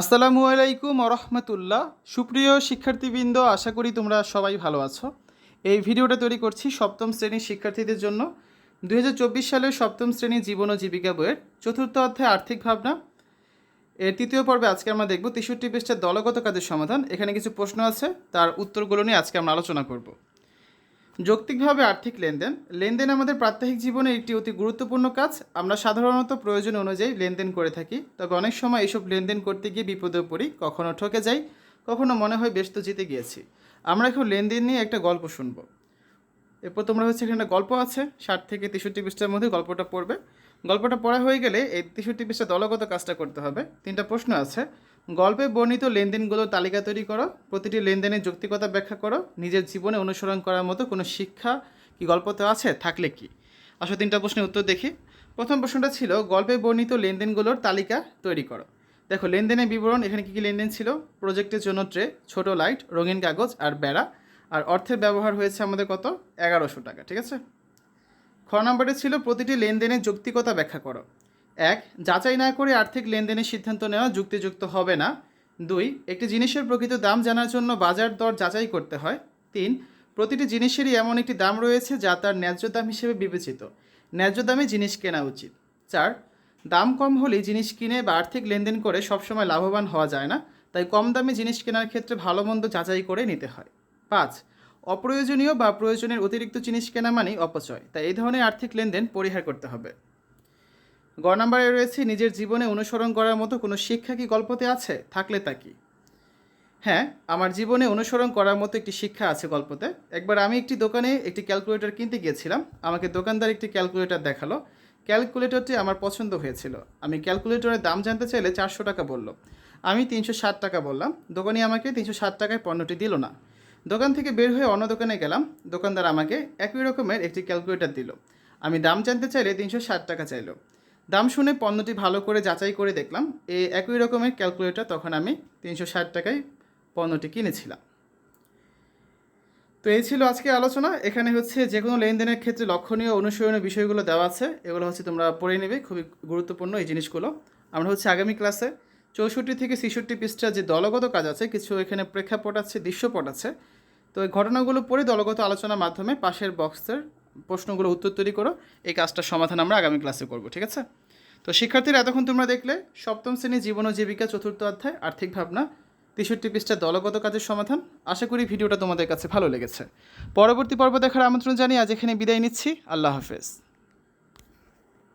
আসসালামু আলাইকুম রহমতুল্লাহ। সুপ্রিয় শিক্ষার্থীবৃন্দ, আশা করি তোমরা সবাই ভালো আছো। এই ভিডিওটা তৈরি করছি সপ্তম শ্রেণির শিক্ষার্থীদের জন্য। দু হাজার চব্বিশ সালের সপ্তম শ্রেণির জীবন ও জীবিকা বইয়ের চতুর্থ অধ্যায় আর্থিক ভাবনা। এর তৃতীয় পর্বে আজকে আমরা দেখব তেষট্টি পৃষ্ঠার দলগত কাজের সমাধান। এখানে কিছু প্রশ্ন আছে, তার উত্তরগুলো নিয়ে আজকে আমরা আলোচনা করব। যৌক্তিকভাবে আর্থিক লেনদেন। লেনদেন আমাদের প্রাত্যহিক জীবনে একটি অতি গুরুত্বপূর্ণ কাজ। আমরা সাধারণত প্রয়োজন অনুযায়ী লেনদেন করে থাকি। তবে অনেক সময় এইসব লেনদেন করতে গিয়ে বিপদে পড়ি, কখনো ঠকে যাই, কখনো মনে হয় ব্যস্ত জিতে গিয়েছি। আমরা এখন লেনদেন নিয়ে একটা গল্প শুনব। এরপর তোমরা হচ্ছে এখানে গল্প আছে, ষাট থেকে তেষট্টি পৃষ্ঠার মধ্যে গল্পটা পড়বে। গল্পটা পড়া হয়ে গেলে এই তেষট্টি পৃষ্ঠা দলগত কাজটা করতে হবে। তিনটা প্রশ্ন আছে। গল্পে বর্ণিত লেনদেনগুলোর তালিকা তৈরি করো, প্রতিটি লেনদেনের যৌক্তিকতা ব্যাখ্যা করো, নিজের জীবনে অনুসরণ করার মতো কোনো শিক্ষা কি গল্পতে আছে, থাকলে কি? আসলে তিনটা প্রশ্নের উত্তর দেখি। প্রথম প্রশ্নটা ছিল, গল্পে বর্ণিত লেনদেনগুলোর তালিকা তৈরি করো। দেখো, লেনদেনের বিবরণ, এখানে কী কী লেনদেন ছিল? প্রজেক্টের জন্য ট্রে, ছোট লাইট, রঙিন কাগজ আর বেড়া। আর অর্থের ব্যবহার হয়েছে আমাদের কত? এগারোশো টাকা, ঠিক আছে? খ নম্বরে ছিল, প্রতিটি লেনদেনের যৌক্তিকতা ব্যাখ্যা করো। এক, যাচাই না করে আর্থিক লেনদেনের সিদ্ধান্ত নেওয়া যুক্তিযুক্ত হবে না। দুই, একটি জিনিসের প্রকৃত দাম জানার জন্য বাজার দর যাচাই করতে হয়। তিন, প্রতিটি জিনিসেরই এমন একটি দাম রয়েছে যা তার ন্যায্য দাম হিসেবে বিবেচিত। ন্যায্য দামে জিনিস কেনা উচিত। চার, দাম কম হলেই জিনিস কিনে বা আর্থিক লেনদেন করে সবসময় লাভবান হওয়া যায় না, তাই কম দামে জিনিস কেনার ক্ষেত্রে ভালো মন্দ যাচাই করে নিতে হয়। পাঁচ, অপ্রয়োজনীয় বা প্রয়োজনের অতিরিক্ত জিনিস কেনা মানেই অপচয়, তাই এই ধরনের আর্থিক লেনদেন পরিহার করতে হবে। গ নম্বরে রয়েছে নিজের জীবনে অনুসরণ করার মতো কোনো শিক্ষা কি গল্পতে আছে? থাকলে তা কি? হ্যাঁ আমার জীবনে অনুসরণ করার মতো একটি শিক্ষা আছে গল্পতে। একবার আমি একটি দোকানে একটি ক্যালকুলেটর কিনতে গিয়েছিলাম। আমাকে দোকানদার একটি ক্যালকুলেটর দেখাল। ক্যালকুলেটরটি আমার পছন্দ হয়েছিল। আমি ক্যালকুলেটরের দাম জানতে চাইলে চারশো টাকা বলল। আমি তিনশো ষাট টাকা বললাম। দোকানি আমাকে তিনশো ষাট টাকায় পণ্যটি দিল না। দোকান থেকে বের হয়ে অন্য দোকানে গেলাম। দোকানদার আমাকে একই রকমের একটি ক্যালকুলেটর দিল। আমি দাম জানতে চাইলে তিনশো ষাট টাকা চাইলো। দাম শুনে পণ্যটি ভালো করে যাচাই করে দেখলাম। এই একই রকমের ক্যালকুলেটর তখন আমি তিনশো ষাট টাকায় পণ্যটি কিনেছিলাম। তো এই ছিল আজকে আলোচনা। এখানে হচ্ছে যে কোনো লেনদেনের ক্ষেত্রে লক্ষণীয় অনুসরণীয় বিষয়গুলো দেওয়া আছে। এগুলো হচ্ছে তোমরা পড়ে নেবে। খুবই গুরুত্বপূর্ণ এই জিনিসগুলো। আমরা হচ্ছে আগামী ক্লাসে চৌষট্টি থেকে ছেষট্টি পৃষ্ঠা যে দলগত কাজ আছে, কিছু এখানে প্রেক্ষাপট আছে, দৃশ্যপট আছে। তো এই ঘটনাগুলো পড়ে দলগত আলোচনার মাধ্যমে পাশের বক্সের প্রশ্নগুলো উত্তর তৈরি করো, এই কাজটার সমাধান আমরা আগামী ক্লাসে করব, ঠিক আছে? তো শিক্ষার্থীরা, এতক্ষণ তোমরা দেখলে সপ্তম শ্রেণি জীবন ও জীবিকা চতুর্থ অধ্যায়, আর্থিক ভাবনা, তেষট্টি পৃষ্ঠা দলগত কাজের সমাধান। আশা করি ভিডিওটা তোমাদের কাছে ভালো লেগেছে। পরবর্তী পর্ব দেখার আমন্ত্রণ জানিয়ে আজ এখানে বিদায় নিচ্ছি। আল্লাহ হাফেজ।